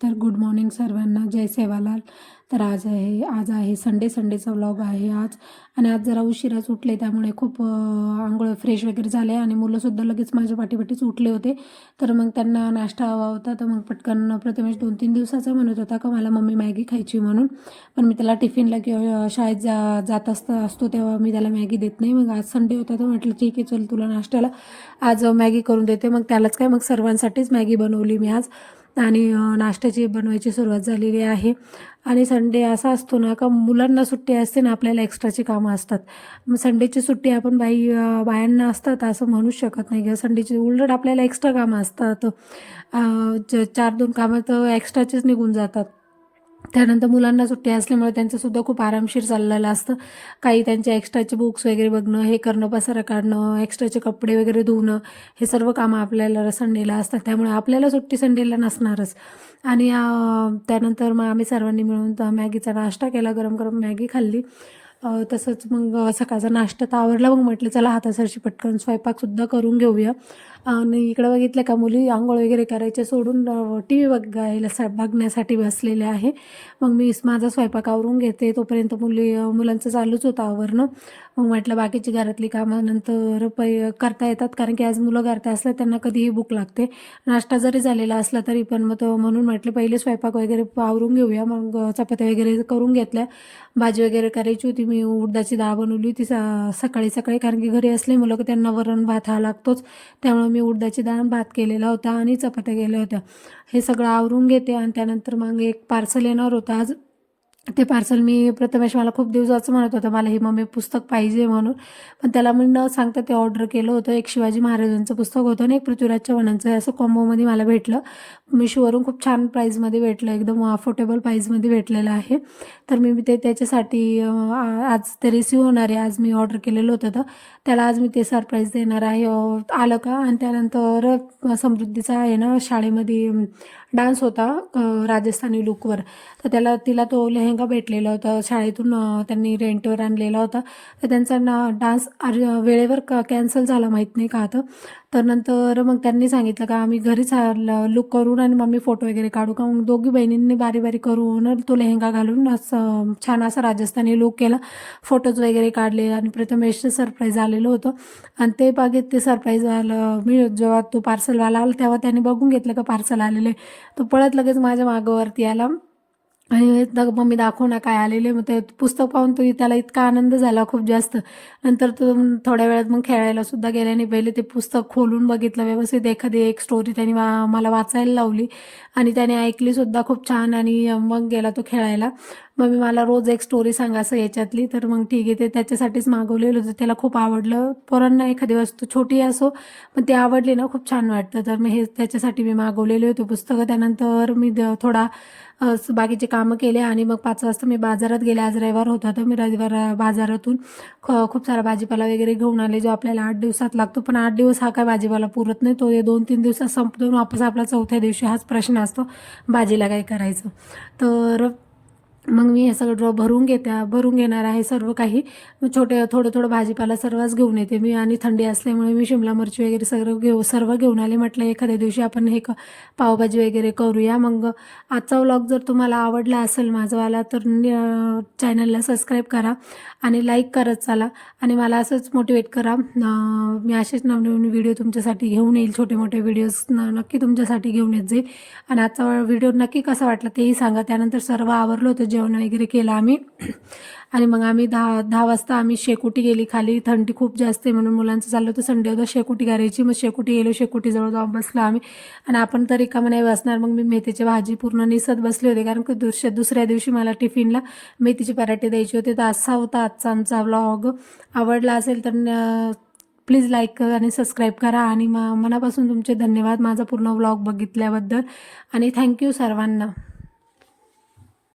तर good morning सर्वांना. जय सेवालाल. तर आज आहे आज आहे संडे संडेचा व्लॉग आहे आज. आणि आज जरा उशिराच उठले त्यामुळे खूप आंघोळ फ्रेश वगैरे झाले आणि मुलंसुद्धा लगेच माझ्या पाठीपाठीच उठले होते. तर मग त्यांना नाश्ता हवा होता तर मग पटकन प्रथमेश दोन तीन दिवसाचा म्हणत होता का मला मम्मी मॅगी खायची म्हणून. पण मी त्याला टिफिनला किंवा शाळेत जा जात असता असतो तेव्हा मी त्याला मॅगी देत नाही. मग आज संडे होता तर म्हटलं ठीक आहे चल तुला नाश्त्याला आज मॅगी करून देते. मग त्यालाच काय मग सर्वांसाठीच मॅगी बनवली मी आज. आणि नाश्त्याची बनवायची सुरुवात झालेली आहे. आणि संडे असा असतो ना का मुलांना सुट्टी असते ना आपल्याला एक्स्ट्राची कामं असतात. मग संडेची सुट्टी आपण बाई बायांना असतात असं म्हणूच शकत नाही. किंवा संडेची उलट आपल्याला एक्स्ट्रा कामं असतात. च- चार दोन कामं तर एक्स्ट्राचेच निघून जातात. त्यानंतर मुलांना सुट्टी असल्यामुळे त्यांचंसुद्धा खूप आरामशीर चाललेलं असतं. काही त्यांच्या एक्स्ट्राचे बुक्स वगैरे बघणं हे करणं पसारा काढणं एक्स्ट्राचे कपडे वगैरे धुणं हे सर्व कामं आपल्याला संडेला असतात. त्यामुळे आपल्याला सुट्टी संडेला नसणारच. आणि त्यानंतर मग आम्ही सर्वांनी मिळून मॅगीचा नाश्ता केला गरम गरम मॅगी खाल्ली. तसंच मग सकाळचा नाश्ता तर आवरला. मग म्हटलं चला हातासरशी पटकन स्वयंपाकसुद्धा करून घेऊया. आणि इकडं बघितलं का मुली आंघोळ वगैरे करायचे सोडून टी व्ही बघायला सा बघण्यासाठी बसलेले आहे. मग मी माझा स्वयंपाक आवरून घेते. तोपर्यंत मुली मुलांचं चालूच होतं आवरणं. मग म्हटलं बाकीची घरातली कामं नंतर पै करता येतात. कारण की आज मुलं करता असल्या त्यांना कधीही भूक लागते. नाश्ता जरी झालेला असला तरी पण मग तो म्हणून म्हटलं पहिले स्वयंपाक वगैरे आवरून घेऊया. मग चपात्या वगैरे करून घेतल्या. भाजी वगैरे करायची होती. मी उडदाची डाळ बनवली होती सा सकाळी सकाळी. कारण की घरी असले मुलं त्यांना वरण भात हा लागतोच. त्यामुळे मी उडदाची डाळ भात केलेला होता आणि चपात्या केल्या होत्या. हे सगळं आवरून घेते आणि त्यानंतर मग एक पार्सल येणार होतं. आज ते पार्सल मी प्रथमेश मला खूप दिवसाचं म्हणत होतं मला हे मम्मी पुस्तक पाहिजे म्हणून. पण त्याला मी न सांगता ते ऑर्डर केलं होतं. एक शिवाजी महाराजांचं पुस्तक होतं आणि एक पृथ्वीराज चव्हाणांचं असं कॉम्बोमध्ये मला भेटलं. मिशोवरून खूप छान प्राईजमध्ये भेटलं एकदम अफोर्डेबल प्राईजमध्ये भेटलेलं आहे. तर मी ते त्याच्यासाठी आज ते रिसिव्ह होणार आहे. आज मी ऑर्डर केलेलं होतं तर त्याला आज मी ते सरप्राईज देणार आहे. आलं का? आणि त्यानंतर समृद्धीचा आहे ना शाळेमध्ये डान्स होता राजस्थानी लुकवर तर त्याला तिला तो लेहंगा भेटलेला होता. शाळेतून त्यांनी रेंटवर आणलेला होता. तर त्यांचा ना डान्स आर वेळेवर क कॅन्सल झाला माहीत नाही का आता. तर नंतर मग त्यांनी सांगितलं का आम्ही घरीच लुक करून आणि मम्मी फोटो वगैरे काढू का? मग दोघी बहिणींनी बारी बारी करून तो लेहंगा घालून असं छान असा राजस्थानी लुक केला. फोटोज वगैरे काढले आणि प्रथमेशचं सरप्राईज आलेलं होतं. आणि ते बागेत ते सरप्राईज आलं मी जेव्हा तो पार्सलवाला आला तेव्हा त्याने बघून घेतलं का पार्सल आलेलं आहे. तो पळत लगेच माझ्या मागावरती आला. आणि मम्मी दाखव ना काय आलेले मग ते पुस्तक पाहून तो त्याला इतका आनंद झाला खूप जास्त. नंतर तो थोड्या वेळात मग खेळायला सुद्धा गेल्याने पहिले ते पुस्तक खोलून बघितलं व्यवस्थित एखादी एक स्टोरी त्याने वा- मला वाचायला लावली. आणि त्याने ऐकली सुद्धा खूप छान आणि मग गेला तो खेळायला. मम्मी मला रोज एक स्टोरी सांगा असं याच्यातली तर मग ठीक आहे ते त्याच्यासाठीच मागवलेलं होतं. त्याला खूप आवडलं. पोरांना एखादी वस्तू छोटी असो पण ती आवडली ना खूप छान वाटतं. तर मी हे त्याच्यासाठी मी मागवलेले होते पुस्तकं. त्यानंतर मी द- थोडा बाकीचे कामं केले आणि मग पाच वाजता मी बाजारात गेले. आज रविवार होता तर मी रविवार बाजारातून ख- खूप सारा भाजीपाला वगैरे घेऊन आले जो आपल्याला आठ दिवसात लागतो. पण आठ दिवस हा काय भाजीपाला पुरत नाही. तो हे दोन तीन दिवसात संपतो वापस आपला चौथ्या दिवशी हाच प्रश्न असतो भाजीला काय करायचं? तर मग मी हे सगळं ड्रॉ भरून घेते भरून घेणार आहे सर्व काही. मग छोटे थोडं थोडं भाजीपाला सर्वच घेऊन येते मी आणि थंडी असल्यामुळे मी शिमला मिरची वगैरे सगळं घेऊ सर्व घेऊन आले. म्हटलं एखाद्या दिवशी आपण हे क पावभाजी वगैरे करूया. मग आजचा व्लॉग जर तुम्हाला आवडला असेल माझावाला तर चॅनलला सबस्क्राईब करा आणि लाईक करत चाला. आणि मला असंच मोटिवेट करा. मी असेच नवनवीन व्हिडिओ तुमच्यासाठी घेऊन येईल. छोटे मोठे व्हिडिओज नक्की तुमच्यासाठी घेऊन येत जाईल. आणि आजचा व्हिडिओ नक्की कसा वाटला तेही सांगा. त्यानंतर सर्व आवरलं होतं. जेवण वगैरे केलं आम्ही. आणि मग आम्ही दहा दहा वाजता आम्ही शेकोटी गेली खाली. थंडी खूप जास्त आहे म्हणून मुलांचं चाललं होतं संडे होतं. शेकोटी करायची. मग शेकोटी गेलो. शेकोटीजवळ जाऊन बसलो आम्ही. आणि आपण तर रिकामा नाही बसणार. मग मी मेथीची भाजी पूर्ण निसत बसले होते. कारण की दुसऱ्या दुसऱ्या दिवशी मला टिफिनला मेथीचे पराठे द्यायचे होते. तर असा होता आजचा आमचा व्लॉग आवडला असेल तर प्लीज लाईक करा आणि सबस्क्राईब करा. आणि मनापासून तुमचे धन्यवाद. माझा पूर्ण व्लॉग बघितल्याबद्दल. आणि थँक्यू सर्वांना.